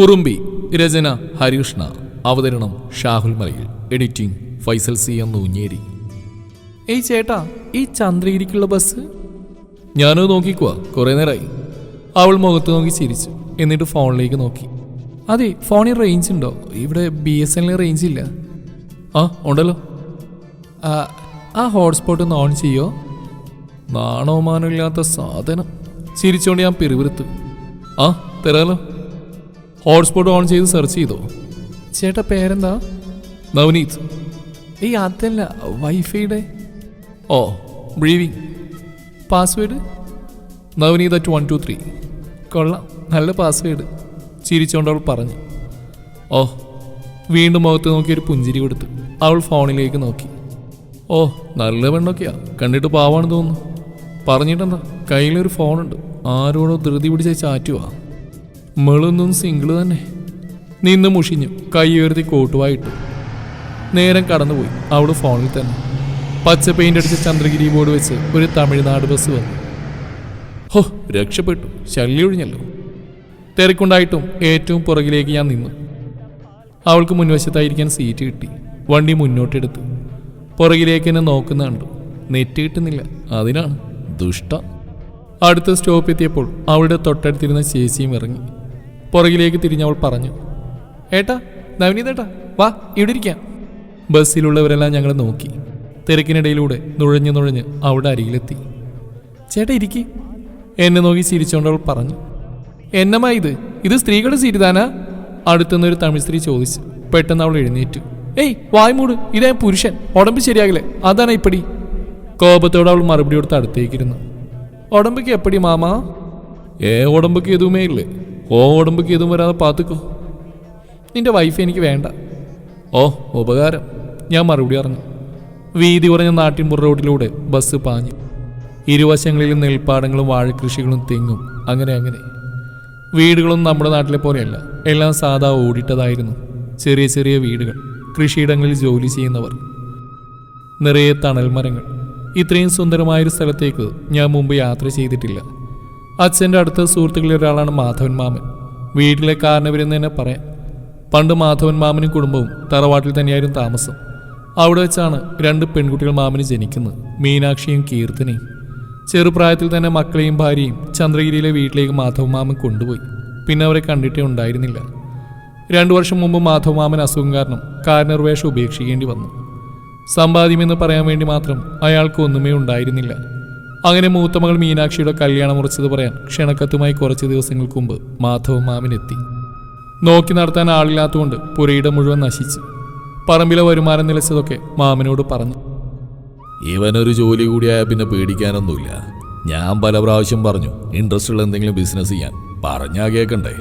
കുറുമ്പി രചന ഹരികൃഷ്ണ. അവതരണം ഷാഹുൽ മലയിൽ. Editing Faisal C എന്ന് ഉഞ്ഞേരി ഏയ് ചേട്ടാ ഈ ചന്ദ്രഗിരിക്കുള്ള ബസ്? ഞാനത് നോക്കിക്കുവാ കുറേ നേരമായി അവൾ മുഖത്ത് നോക്കി ചിരിച്ചു എന്നിട്ട് ഫോണിലേക്ക് നോക്കി. അതെ ഫോണിൽ റേഞ്ച് ഉണ്ടോ? ഇവിടെ ബി എസ് എല്ലിന് റേഞ്ച് ഇല്ല. ആ ഉണ്ടല്ലോ. ആ, ഹോട്ട്സ്പോട്ട് ഒന്ന് ഓൺ ചെയ്യോ? നാണോമാനമില്ലാത്ത സാധനം. ചിരിച്ചോണ്ട് ഞാൻ പിറുവിറുത്തു ആ തരാലോ. ഹോട്ട്സ്പോട്ട് ഓൺ ചെയ്ത് സെർച്ച് ചെയ്തു. ചേട്ടാ പേരെന്താ? നവനീത്. ഈ അതല്ല വൈഫൈയുടെ? ഓ ബ്രീവിങ് password Navneeth at one two three കൊള്ളാം നല്ല പാസ്വേഡ് ചിരിച്ചുകൊണ്ട് അവൾ പറഞ്ഞു. ഓ വീണ്ടും മുഖത്ത് നോക്കി ഒരു പുഞ്ചിരി കൊടുത്തു അവൾ ഫോണിലേക്ക് നോക്കി. ഓ നല്ല പെണ്ണൊക്കെയാ. കണ്ടിട്ട് പാവാണെന്ന് തോന്നുന്നു. പറഞ്ഞിട്ടെന്താ? കയ്യിലൊരു ഫോണുണ്ട് ആരോടോ ധൃതി പിടിച്ച ചാറ്റുവാ. മെളൊന്നും സിംഗിൾ തന്നെ. നിന്ന് മുഷിഞ്ഞു കൈ ഉയർത്തി കോട്ടുവായിട്ടു നേരം കടന്നുപോയി. അവൾ ഫോണിൽ തന്നെ. പച്ച പെയിന്റ് അടിച്ച ചന്ദ്രഗിരി ബോർഡ് വെച്ച് ഒരു തമിഴ്നാട് ബസ് വന്നു. ഹോ രക്ഷപ്പെട്ടു. ശല്യം ഒഴിഞ്ഞല്ലോ. തിരക്കുണ്ടായിട്ടും ഏറ്റവും പുറകിലേക്ക് ഞാൻ നിന്നു. അവൾക്ക് മുൻവശത്തായിരിക്കാൻ സീറ്റ് കിട്ടി. വണ്ടി മുന്നോട്ടെടുത്തു. പുറകിലേക്ക് എന്നെ നോക്കുന്ന കണ്ടു. നെറ്റ് കിട്ടുന്നില്ല. അതിനാണ് ദുഷ്ട. അടുത്ത സ്റ്റോപ്പ് എത്തിയപ്പോൾ അവളുടെ തൊട്ടടുത്തിരുന്ന ചേച്ചിയും ഇറങ്ങി. പുറകിലേക്ക് തിരിഞ്ഞവൾ പറഞ്ഞു ഏട്ടാ നവനീതേട്ടാ വാ ഇവിടെ ഇരിക്കാം. ബസ്സിലുള്ളവരെല്ലാം ഞങ്ങൾ നോക്കി. തിരക്കിനിടയിലൂടെ നുഴഞ്ഞു നുഴഞ്ഞ് അവിടെ അരികിലെത്തി. ചേട്ടാ ഇരിക്കി. എന്നെ നോക്കി ചിരിച്ചുകൊണ്ട് പറഞ്ഞു എന്നമ്മാ ഇത്? ഇത് സ്ത്രീകളുടെ സീരിതാനാ അടുത്തുനിന്നൊരു തമിഴ് സ്ത്രീ ചോദിച്ചു പെട്ടെന്ന് അവൾ എഴുന്നേറ്റു. ഏയ് വായ്മൂട് ഇതാ പുരുഷൻ. ഉടമ്പ് ശരിയാകില്ലേ? അതാണ് ഇപ്പടി? കോപത്തോടെ അവൾ മറുപടി കൊടുത്ത് അടുത്തേക്കിരുന്നു. ഉടമ്പയ്ക്ക് എപ്പടി മാമാ? ഏ ഉടമ്പയ്ക്ക് എതുമേ ഇല്ലേ? ഓ ഉടമ്പക്ക് ഇതും വരാതെ പാത്തുക്കോ? നിന്റെ വൈഫ് എനിക്ക് വേണ്ട. ഓ ഉപകാരം. ഞാൻ മറുപടി പറഞ്ഞു. വീതി കുറഞ്ഞ നാട്ടിൻപുറ റോഡിലൂടെ ബസ് പാഞ്ഞു. ഇരുവശങ്ങളിലും നെൽപ്പാടങ്ങളും വാഴക്കൃഷികളും തെങ്ങും അങ്ങനെ അങ്ങനെ. വീടുകളൊന്നും നമ്മുടെ നാട്ടിലെ പോലെയല്ല. എല്ലാം സാധാ ഓടിട്ടതായിരുന്നു. ചെറിയ ചെറിയ വീടുകൾ. കൃഷിയിടങ്ങളിൽ ജോലി ചെയ്യുന്നവർ. നിറയെ തണൽ മരങ്ങൾ ഇത്രയും സുന്ദരമായൊരു സ്ഥലത്തേക്ക് ഞാൻ മുമ്പ് യാത്ര ചെയ്തിട്ടില്ല. അച്ഛന്റെ അടുത്ത സുഹൃത്തുക്കളിൽ ഒരാളാണ് മാധവൻ മാമൻ. വീട്ടിലെ കാരണവരെന്ന് തന്നെ പറയാം. പണ്ട് മാധവൻ മാമനും കുടുംബവും തറവാട്ടിൽ തന്നെയായിരുന്നു താമസം. അവിടെ വെച്ചാണ് രണ്ട് പെൺകുട്ടികൾ മാമന് ജനിക്കുന്നത്. മീനാക്ഷിയും കീർത്തനയും. ചെറുപ്രായത്തിൽ തന്നെ മക്കളെയും ഭാര്യയും ചന്ദ്രഗിരിയിലെ വീട്ടിലേക്ക് മാധവ മാമൻ കൊണ്ടുപോയി. പിന്നെ അവരെ കണ്ടിട്ടേ ഉണ്ടായിരുന്നില്ല. രണ്ടു വർഷം മുമ്പ് മാധവ മാമൻ അസുഖം കാരണം കാരണർവേഷം ഉപേക്ഷിക്കേണ്ടി വന്നു. സമ്പാദ്യമെന്ന് പറയാൻ വേണ്ടി മാത്രം അയാൾക്ക് ഒന്നുമേ ഉണ്ടായിരുന്നില്ല. അങ്ങനെ മൂത്തമകൾ മീനാക്ഷിയുടെ കല്യാണം മുറിച്ചത് പറയാൻ ക്ഷണക്കത്തുമായി കുറച്ച് ദിവസങ്ങൾക്ക് മുമ്പ് മാധവ മാമിനെത്തി. നോക്കി നടത്താൻ ആളില്ലാത്തതുകൊണ്ട് പുരയുടെ മുഴുവൻ നശിച്ചു. പറമ്പിലെ വരുമാനം നിലച്ചതൊക്കെ മാമിനോട് പറഞ്ഞു. ഇവനൊരു ജോലി കൂടിയായ പിന്നെ പേടിക്കാനൊന്നുമില്ല. ഞാൻ പല പ്രാവശ്യം പറഞ്ഞു ഇൻട്രസ്റ്റ് ഉള്ള എന്തെങ്കിലും ബിസിനസ് ചെയ്യാൻ. പറഞ്ഞാ കേൾക്കണ്ടേ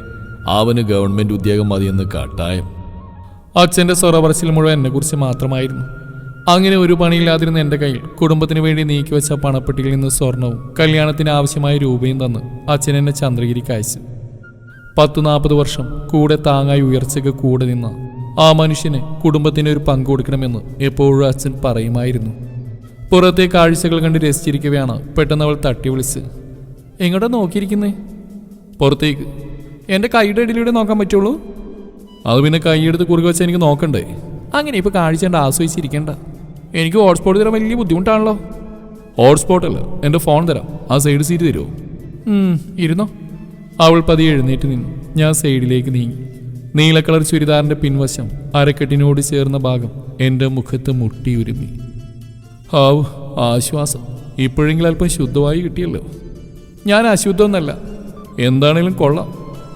അവന് ഗവൺമെന്റ് ഉദ്യോഗം മതിയെന്ന് കട്ടായം. അച്ഛന്റെ സ്വറപറച്ചിൽ മുഴുവൻ എന്നെക്കുറിച്ച് മാത്രമായിരുന്നു. അങ്ങനെ ഒരു പണിയില്ലാതിരുന്ന എന്റെ കയ്യിൽ കുടുംബത്തിന് വേണ്ടി നീക്കിവെച്ച പണപ്പെട്ടിയിൽ നിന്ന് സ്വർണവും കല്യാണത്തിന് ആവശ്യമായ രൂപയും തന്ന് അച്ഛൻ എന്നെ ചന്ദ്രഗിരിക്ക് അയച്ചു. പത്ത് നാൽപ്പത് വർഷം കൂടെ താങ്ങായി ഉയർച്ചയ്ക്ക് കൂടെ നിന്ന ആ മനുഷ്യന് കുടുംബത്തിന് ഒരു പങ്ക് കൊടുക്കണമെന്ന് എപ്പോഴും അച്ഛൻ പറയുമായിരുന്നു. പുറത്തെ കാഴ്ചകൾ കണ്ട് രസിച്ചിരിക്കവെയാണ് പെട്ടെന്ന് അവൾ തട്ടി വിളിച്ച് എങ്ങോട്ടാ നോക്കിയിരിക്കുന്നേ? പുറത്തേക്ക്. എന്റെ കൈയുടെ അടിയിലൂടെ നോക്കാൻ പറ്റുള്ളൂ? അത് പിന്നെ കൈയെടുത്ത് കുറുകെ വെച്ചാൽ എനിക്ക് നോക്കണ്ടേ? അങ്ങനെ ഇപ്പൊ കാഴ്ച ആസ്വദിച്ചിരിക്കണ്ട. എനിക്ക് ഹോട്ട്സ്പോട്ട് തരാൻ വലിയ ബുദ്ധിമുട്ടാണല്ലോ. ഹോട്ട്സ്പോട്ട് അല്ല എന്റെ ഫോൺ തരാം. ആ സൈഡ് സീറ്റ് തരുമോ ഇരുന്നോ? അവൾ പതിയെ എഴുന്നേറ്റ് നിന്നു. ഞാൻ സൈഡിലേക്ക് നീങ്ങി. നീലക്കളർ കളർ ചുരിദാറിന്റെ പിൻവശം അരക്കെട്ടിനോട് ചേർന്ന ഭാഗം എന്റെ മുഖത്ത് മുട്ടിയുരുമി ഹാവ് ആശ്വാസം. ഇപ്പോഴെങ്കിലും അല്പം ശുദ്ധമായി കിട്ടിയല്ലോ. ഞാൻ അശുദ്ധമൊന്നല്ല. എന്താണേലും കൊള്ളാം.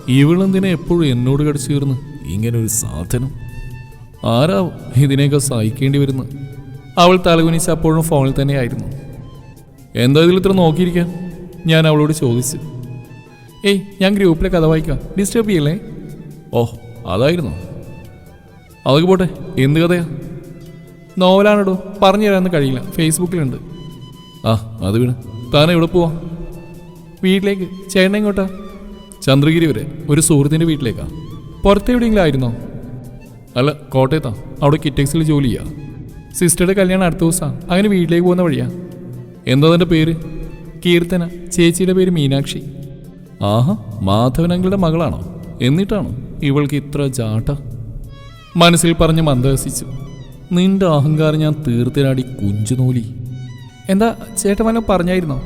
ഇവളെന്തിനെ എപ്പോഴും എന്നോട് കടിച്ചു തീർന്ന് ഇങ്ങനൊരു സാധനം. ആരാവും ഇതിനെയൊക്കെ സഹിക്കേണ്ടി വരുന്നു അവൾ തലകുനിച്ച് അപ്പോഴും ഫോണിൽ തന്നെയായിരുന്നു. എന്താ ഇതിൽ ഇത്ര നോക്കിയിരിക്കാൻ? ഞാൻ അവളോട് ചോദിച്ചു. ഏയ് ഞാൻ ഗ്രൂപ്പിലെ കഥ വായിക്കാം. ഡിസ്റ്റർബ് ചെയ്യല്ലേ? ഓ അതായിരുന്നു. അതൊക്കെ പോട്ടെ എന്ത് കഥയാ? നോവലാണെടോ പറഞ്ഞു തരാമെന്ന് കഴിയില്ല. ഫേസ്ബുക്കിലുണ്ട് ആ അത് വീണ് താൻ എവിടെ പോവാ? വീട്ടിലേക്ക്. ചേട്ടൻ എങ്ങോട്ടാ? ചന്ദ്രഗിരി വരെ. ഒരു സുഹൃത്തിന്റെ വീട്ടിലേക്കാ. പുറത്തെവിടെയെങ്കിലും ആയിരുന്നോ? അല്ല കോട്ടയത്താ. അവിടെ കിറ്റക്സിൽ ജോലി ചെയ്യാ. സിസ്റ്ററുടെ കല്യാണം അടുത്ത ദിവസമാണ് അങ്ങനെ വീട്ടിലേക്ക് പോകുന്ന വഴിയാ. എന്താ പേര്? കീർത്തന. ചേച്ചിയുടെ പേര് മീനാക്ഷി. ആഹാ അങ്കിളുടെ മകളാണോ? എന്നിട്ടാണോ ഇവൾക്ക് ഇത്ര ചാട്ട മനസ്സിൽ പറഞ്ഞ് മന്ദഹസിച്ചു. നിന്റെ അഹങ്കാരം ഞാൻ തീർത്തിനാടി കുഞ്ചുനൂലി എന്താ ചേട്ടൻ പറഞ്ഞായിരുന്നോ?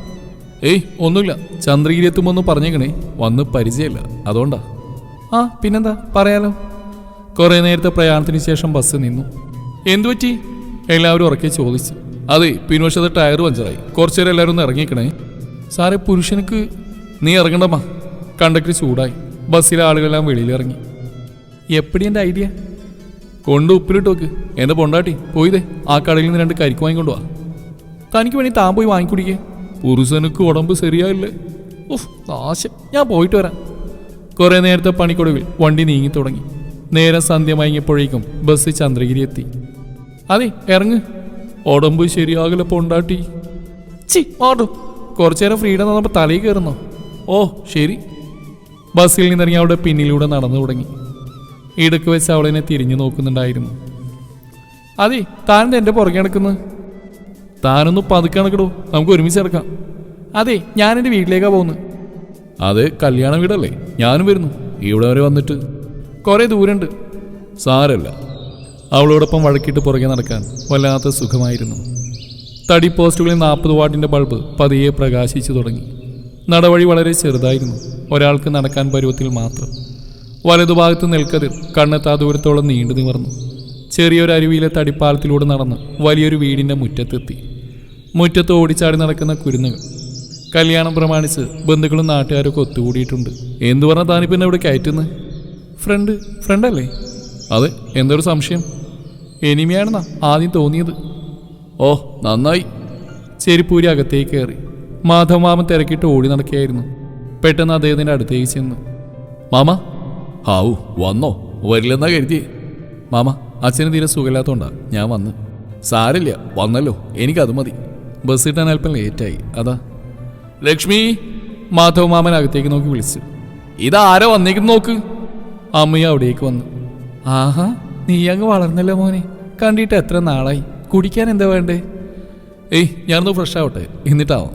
ഏയ് ഒന്നുമില്ല. ചന്ദ്രഗിരി എത്തുമ്പോൾ പറഞ്ഞേക്കണേ. വന്ന് പരിചയമല്ല. അതുകൊണ്ടാ. ആ പിന്നെന്താ? പറയാലോ. കുറേ നേരത്തെ പ്രയാണത്തിന് ശേഷം ബസ് നിന്നു. എന്തു പറ്റി എല്ലാവരും ഉറക്കെ ചോദിച്ചു. അതെ പിൻവശത്തെ ടയർ പഞ്ചറായി. കുറച്ചു നേരം എല്ലാവരും ഒന്ന് ഇറങ്ങിക്കണേ. സാറേ പുരുഷനക്ക് നീ ഇറങ്ങണ്ടമ്മ. കണ്ടക്ടർ ചൂടായി. ബസ്സിലെ ആളുകളെല്ലാം വെളിയിലിറങ്ങി. എപ്പടി എന്റെ ഐഡിയ? കൊണ്ട് ഉപ്പിലിട്ട് വെക്ക് എന്റെ പൊണ്ടാട്ടി പോയിതേ ആ കടയിൽ നിന്ന് രണ്ട് കരിക്ക് വാങ്ങിക്കൊണ്ട് വാ. തനിക്ക് വേണി താൻ പോയി വാങ്ങിക്കുടിക്കേ. പുരുഷനക്ക് ഉടമ്പ് ശരിയായില്ലേ. ഉഫ് നാശം. ഞാൻ പോയിട്ട് വരാം. കുറേ നേരത്തെ പണിക്കൊടുവിൽ വണ്ടി നീങ്ങി തുടങ്ങി. നേരം സന്ധ്യ വാങ്ങിയപ്പോഴേക്കും ബസ് ചന്ദ്രഗിരി എത്തി. അതെ ഇറങ്ങ്. ഉടമ്പ് ശരിയാകില്ല പൊണ്ടാട്ടി. ചി ഓടും കുറച്ചു നേരം ഫ്രീഡം തന്നപ്പോൾ തലയിൽ കയറുന്നോ? ഓ ശരി. ബസ്സിൽ നിന്നിറങ്ങി അവിടെ പിന്നിലൂടെ നടന്നു തുടങ്ങി. ഇടയ്ക്ക് വെച്ച് അവളെന്നെ തിരിഞ്ഞു നോക്കുന്നുണ്ടായിരുന്നു. അതെ താനെന്താ എന്റെ പുറകെ നടക്കുന്നത് താനൊന്ന് പതുക്കെ നടക്കടോ. നമുക്ക് ഒരുമിച്ച് ഇറക്കാം അതെ ഞാൻ എന്റെ വീട്ടിലേക്കാ പോകുന്നത് അത് കല്യാണ വീടല്ലേ? ഞാനും വരുന്നു. ഇവിടെ വരെ വന്നിട്ട്. കുറേ ദൂരമുണ്ട് സാരല്ല. അവളോടൊപ്പം വഴക്കിട്ട് പുറകെ നടക്കാൻ വല്ലാത്ത സുഖമായിരുന്നു. തടി പോസ്റ്റുകളിൽ നാൽപ്പത് വാട്ടിന്റെ ബൾബ് പതിയെ പ്രകാശിച്ചു തുടങ്ങി. നടവഴി വളരെ ചെറുതായിരുന്നു. ഒരാൾക്ക് നടക്കാൻ പരുവത്തിൽ മാത്രം. വലതുഭാഗത്ത് നെൽക്കതിർ കണ്ണെത്താ ദൂരത്തോളം നീണ്ടു നിവർന്നു. ചെറിയൊരു അരുവിയിലെ തടിപ്പാലത്തിലൂടെ നടന്ന് വലിയൊരു വീടിന്റെ മുറ്റത്തെത്തി. മുറ്റത്ത് ഓടിച്ചാടി നടക്കുന്ന കുരുന്നുകൾ. കല്യാണം പ്രമാണിച്ച് ബന്ധുക്കളും നാട്ടുകാരൊക്കെ ഒത്തുകൂടിയിട്ടുണ്ട്. എന്തു പറഞ്ഞാൽ താനിപ്പിന്നെ അവിടെ കയറ്റുന്നത് ഫ്രണ്ട് ഫ്രണ്ടല്ലേ? അതെ എന്തൊരു സംശയം? എനിമയാണെന്നാ ആദ്യം തോന്നിയത്. ഓ നന്നായി. ചെരിപ്പൂരി അകത്തേക്ക് കയറി. മാധവമാമൻ തിരക്കിട്ട് ഓടി നടക്കുകയായിരുന്നു. പെട്ടെന്ന് അദ്ദേഹത്തിന്റെ അടുത്തേക്ക് ചെന്നു മാമ ഹാവു വന്നോ? വരില്ലെന്നാ കരുതിയേ. മാമ അച്ഛന് തീരെ സുഖമില്ലാത്തോണ്ടാ ഞാൻ വന്ന്. സാരില്ല വന്നല്ലോ. എനിക്കത് മതി. ബസ് കിട്ടാൻ അല്പം ലേറ്റായി. അതാ. ലക്ഷ്മി മാധവ് മാമൻ അകത്തേക്ക് നോക്കി വിളിച്ചു. ഇതാരോ വന്നേക്ക് നോക്ക്. അമ്മയും അവിടേക്ക് വന്നു. ആഹാ നീ അങ്ങ് വളർന്നല്ലോ മോനെ. കണ്ടിട്ട് എത്ര നാളായി. കുടിക്കാൻ എന്താ വേണ്ടേ? ഏയ് ഞാനൊന്ന് ഫ്രഷ് ആവട്ടെ. എന്നിട്ടാവാം.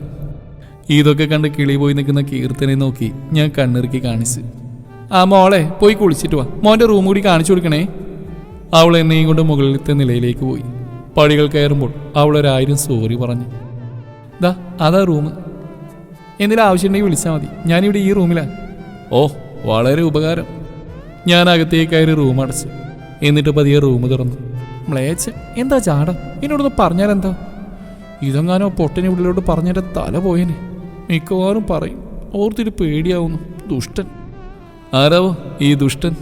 ഇതൊക്കെ കണ്ട് കിളി പോയി നിൽക്കുന്ന കീർത്തനെ നോക്കി ഞാൻ കണ്ണിറുക്കി കാണിച്ചു. ആ മോളെ പോയി കുളിച്ചിട്ട് വാ. മോന്റെ റൂം കൂടി കാണിച്ചു കൊടുക്കണേ. അവൾ എന്നെയും കൊണ്ട് മുകളിലത്തെ നിലയിലേക്ക് പോയി. പടികൾ കയറുമ്പോൾ അവൾ ഒരായിരം സോറി പറഞ്ഞു. ദാ അതാ റൂം എന്തെങ്കിലും ആവശ്യമുണ്ടെങ്കിൽ വിളിച്ചാൽ മതി. ഞാനിവിടെ ഈ റൂമിലാണ് ഓ വളരെ ഉപകാരം. ഞാൻ അകത്തേക്ക് കയറി റൂം അടച്ചു. എന്നിട്ട് പതിയെ റൂം തുറന്നു. മ്ലേച്ച് എന്താ ചാടം എന്നോടൊന്ന് പറഞ്ഞാൽ എന്താ ഇതെങ്ങാനോ പൊട്ടനെ ഉള്ളിലോട്ട് പറഞ്ഞിട്ട് തല പോയേനെ. മിക്കവാറും പറയും ഓർത്തിട്ട് പേടിയാവുന്നു ദുഷ്ടൻ. ആരാവോ ഈ ദുഷ്ടൻ?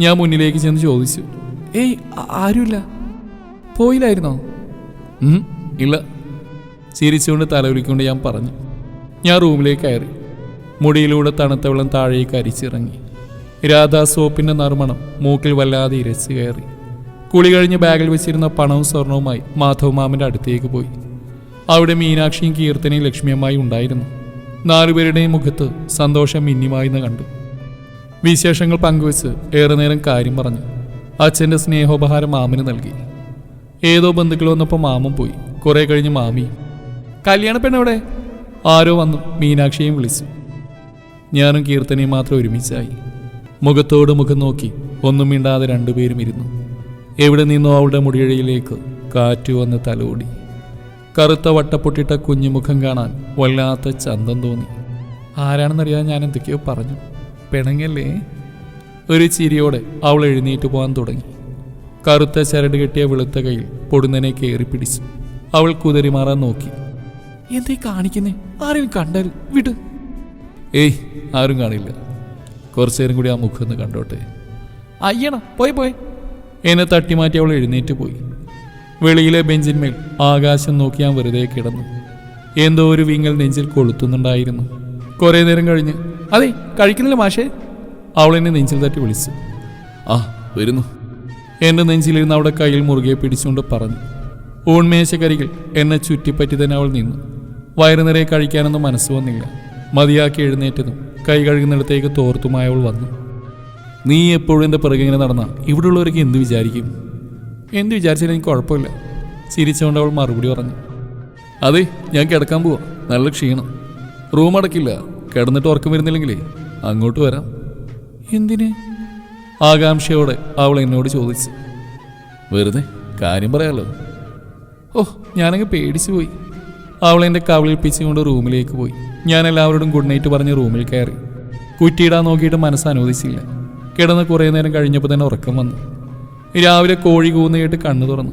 ഞാൻ മുന്നിലേക്ക് ചെന്ന് ചോദിച്ചു. ഏയ് ആരുമില്ല? പോയില്ലായിരുന്നോ? ഇല്ല. ചിരിച്ചുകൊണ്ട് തലവിളിക്കൊണ്ട് ഞാൻ പറഞ്ഞു. ഞാൻ റൂമിലേക്ക് കയറി. മുടിയിലൂടെ തണുത്ത വെള്ളം താഴേക്ക് അരിച്ചിറങ്ങി. രാധാ സോപ്പിന്റെ നറുമണം മൂക്കിൽ വല്ലാതെ ഇരച്ചു കയറി. കുളി കഴിഞ്ഞ് ബാഗിൽ വെച്ചിരുന്ന പണവും സ്വർണവുമായി മാധവ് മാമിന്റെ അടുത്തേക്ക് പോയി. അവിടെ മീനാക്ഷിയും കീർത്തനയും ലക്ഷ്മിയമ്മായി ഉണ്ടായിരുന്നു. നാലുപേരുടെയും മുഖത്ത് സന്തോഷം മിന്നിമായിന്ന് കണ്ടു. വിശേഷങ്ങൾ പങ്കുവെച്ച് ഏറെ നേരം കാര്യം പറഞ്ഞു അച്ഛന്റെ സ്നേഹോപഹാരം മാമന് നൽകി. ഏതോ ബന്ധുക്കൾ വന്നപ്പോൾ മാമൻ പോയി. കുറെ കഴിഞ്ഞ് മാമി കല്യാണ പെണ്ണെവിടെ ആരോ വന്നു മീനാക്ഷിയെയും വിളിച്ചു. ഞാനും കീർത്തനയും മാത്രം ഒരുമിച്ചായി. മുഖത്തോട് മുഖം നോക്കി ഒന്നും മിണ്ടാതെ രണ്ടുപേരും ഇരുന്നു. എവിടെ നിന്നോ അവളുടെ മുടിയഴയിലേക്ക് കാറ്റ് വന്ന് തലോടി. കറുത്ത വട്ടപ്പൊട്ടിട്ട കുഞ്ഞുമുഖം കാണാൻ വല്ലാത്ത ചന്തം തോന്നി. ആരാണെന്നറിയാതെ ഞാൻ എന്തൊക്കെയോ പറഞ്ഞു. പിണങ്ങല്ലേ ഒരു ചിരിയോടെ അവൾ എഴുന്നേറ്റ് പോകാൻ തുടങ്ങി. കറുത്ത ചരട് കെട്ടിയ വെളുത്ത കയ്യിൽ പൊടുന്നനെ കയറി പിടിച്ചു. അവൾ കുതിരിമാറാൻ നോക്കി. എന്തേ കാണിക്കുന്നേ? ആരും കണ്ടാൽ വിട്. ഏയ് ആരും കാണില്ല. കുറച്ചു നേരം കൂടി ആ മുഖം ഒന്ന് കണ്ടോട്ടെ? അയ്യണ പോയി പോയി. എന്നെ തട്ടിമാറ്റി അവൾ എഴുന്നേറ്റ് പോയി. വെളിയിലെ ബെഞ്ചിന്മേൽ ആകാശം നോക്കി ഞാൻ വെറുതെ കിടന്നു. എന്തോ ഒരു വിങ്ങൽ നെഞ്ചിൽ കൊളുത്തുന്നുണ്ടായിരുന്നു. കുറേ നേരം കഴിഞ്ഞ് അതെ കഴിക്കുന്നില്ല മാഷേ. അവൾ എന്നെ നെഞ്ചിൽ തട്ടി വിളിച്ചു. ആ വരുന്നു. എന്റെ നെഞ്ചിലിരുന്ന് അവിടെ കയ്യിൽ മുറുകെ പിടിച്ചുകൊണ്ട് പറഞ്ഞു. ഊൺമേശക്കരികിൽ എന്നെ ചുറ്റിപ്പറ്റി തന്നെ അവൾ നിന്നു. വയറു നിറയെ കഴിക്കാനൊന്നും മനസ്സ് വന്നില്ല. മതിയാക്കി എഴുന്നേറ്റതും കൈ കഴുകുന്നിടത്തേക്ക് തോർത്തുമായവൾ വന്നു. നീ എപ്പോഴും എന്റെ പിറകെ ഇങ്ങനെ നടന്ന? ഇവിടെയുള്ളവരൊക്കെ എന്ത് വിചാരിക്കും? എന്ത് വിചാരിച്ചാലും എനിക്ക് കുഴപ്പമില്ല ചിരിച്ചുകൊണ്ട് അവൾ മറുപടി പറഞ്ഞു. അതെ ഞാൻ കിടക്കാൻ പോവാ. നല്ല ക്ഷീണം. റൂം അടക്കില്ല. കിടന്നിട്ട് ഉറക്കം വരുന്നില്ലെങ്കിലേ അങ്ങോട്ട് വരാം. എന്തിന്? ആകാംക്ഷയോടെ അവൾ എന്നോട് ചോദിച്ചു. വെറുതെ കാര്യം പറയാലോ? ഓ ഞാനങ്ങ് പേടിച്ചു പോയി. അവൾ എന്റെ കവിളിൽ പിച്ചുകൊണ്ട് റൂമിലേക്ക് പോയി. ഞാൻ എല്ലാവരോടും ഗുഡ് നൈറ്റ് പറഞ്ഞ് റൂമിൽ കയറി. കുറ്റിയിടാൻ നോക്കിയിട്ട് മനസ്സ് അനുവദിച്ചില്ല. കിടന്ന് കുറേ നേരം കഴിഞ്ഞപ്പോൾ തന്നെ ഉറക്കം വന്നു. രാവിലെ കോഴി കൂന്ന് കേട്ട് കണ്ണു തുറന്നു.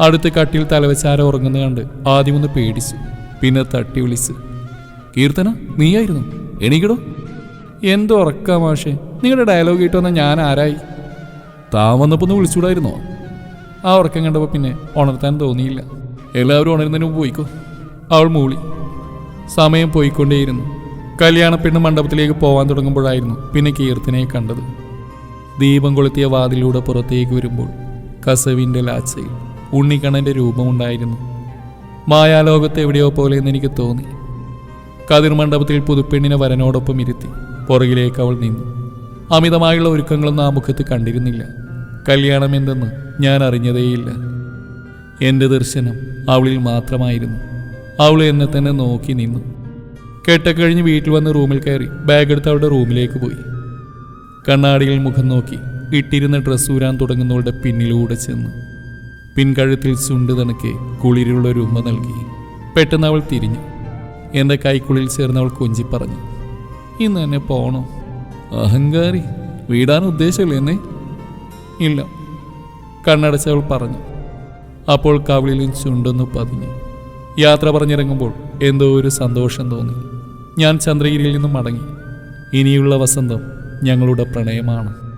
അടുത്ത് കട്ടിയിൽ തലവച്ചാര ഉറങ്ങുന്ന കണ്ട് ആദ്യം ഒന്ന് പേടിച്ചു പിന്നെ തട്ടി വിളിച്ച്. കീർത്തന നീയായിരുന്നു? എണീക്കടോ. എന്തോ ഉറക്കാ മാഷേ നിങ്ങളുടെ ഡയലോഗ് കിട്ടുമെന്ന ഞാൻ ആരായി? താൻ വന്നപ്പോൾ ഒന്ന് വിളിച്ചുകൂടായിരുന്നോ ആ ഉറക്കം കണ്ടപ്പോൾ പിന്നെ ഉണർത്താൻ തോന്നിയില്ല. എല്ലാവരും ഉണരുന്നതിന് മുമ്പ് പോയിക്കോ. അവൾ മൂളി. സമയം പോയിക്കൊണ്ടേയിരുന്നു. കല്യാണ പെണ്ണ് മണ്ഡപത്തിലേക്ക് പോകാൻ തുടങ്ങുമ്പോഴായിരുന്നു പിന്നെ കീർത്തനയെ കണ്ടത്. ദീപം കൊളുത്തിയ വാതിലൂടെ പുറത്തേക്ക് വരുമ്പോൾ കസവിന്റെ ലാച്ചയിൽ ഉണ്ണിക്കണ്ണന്റെ രൂപമുണ്ടായിരുന്നു മായാലോകത്ത് എവിടെയോ പോലെ എന്ന് എനിക്ക് തോന്നി. കതിർ മണ്ഡപത്തിൽ പുതുപ്പെണ്ണിനെ വരനോടൊപ്പം ഇരുത്തി പുറകിലേക്ക് അവൾ നിന്നു. അമിതമായുള്ള ഒരുക്കങ്ങളൊന്നും ആ മുഖത്ത് കണ്ടിരുന്നില്ല. കല്യാണം എന്തെന്ന് ഞാൻ അറിഞ്ഞതേയില്ല. എന്റെ ദർശനം അവളിൽ മാത്രമായിരുന്നു. അവൾ എന്നെ തന്നെ നോക്കി നിന്നു. കെട്ടക്കഴിഞ്ഞ് വീട്ടിൽ വന്ന് റൂമിൽ കയറി. ബാഗ് എടുത്ത് അവളുടെ റൂമിലേക്ക് പോയി. കണ്ണാടിയിൽ മുഖം നോക്കി. ഇട്ടിരുന്ന ഡ്രസ്സ് ഊരാൻ തുടങ്ങുന്നവളുടെ പിന്നിലൂടെ ചെന്ന്. പിൻകഴുത്തിൽ ചുണ്ട് തണുക്കെ കുളിരുള്ള ഒരു ഉമ്മ നൽകി. പെട്ടെന്ന് അവൾ തിരിഞ്ഞു. എന്റെ കൈക്കുള്ളിൽ ചേർന്ന് അവൾ കൊഞ്ചി പറഞ്ഞു. ഇന്ന് എന്നെ പോണോ? അഹങ്കാരി. വീടാൻ ഉദ്ദേശമില്ല എന്നെ. ഇല്ല കണ്ണടച്ചവൾ പറഞ്ഞു. അപ്പോൾ കവിളിലും ചുണ്ടൊന്നു പതിഞ്ഞു. യാത്ര പറഞ്ഞിറങ്ങുമ്പോൾ എന്തോ ഒരു സന്തോഷം തോന്നി. ഞാൻ ചന്ദ്രഗിരിയിൽ നിന്നും മടങ്ങി. ഇനിയുള്ള വസന്തം ഞങ്ങളുടെ പ്രണയമാണ്.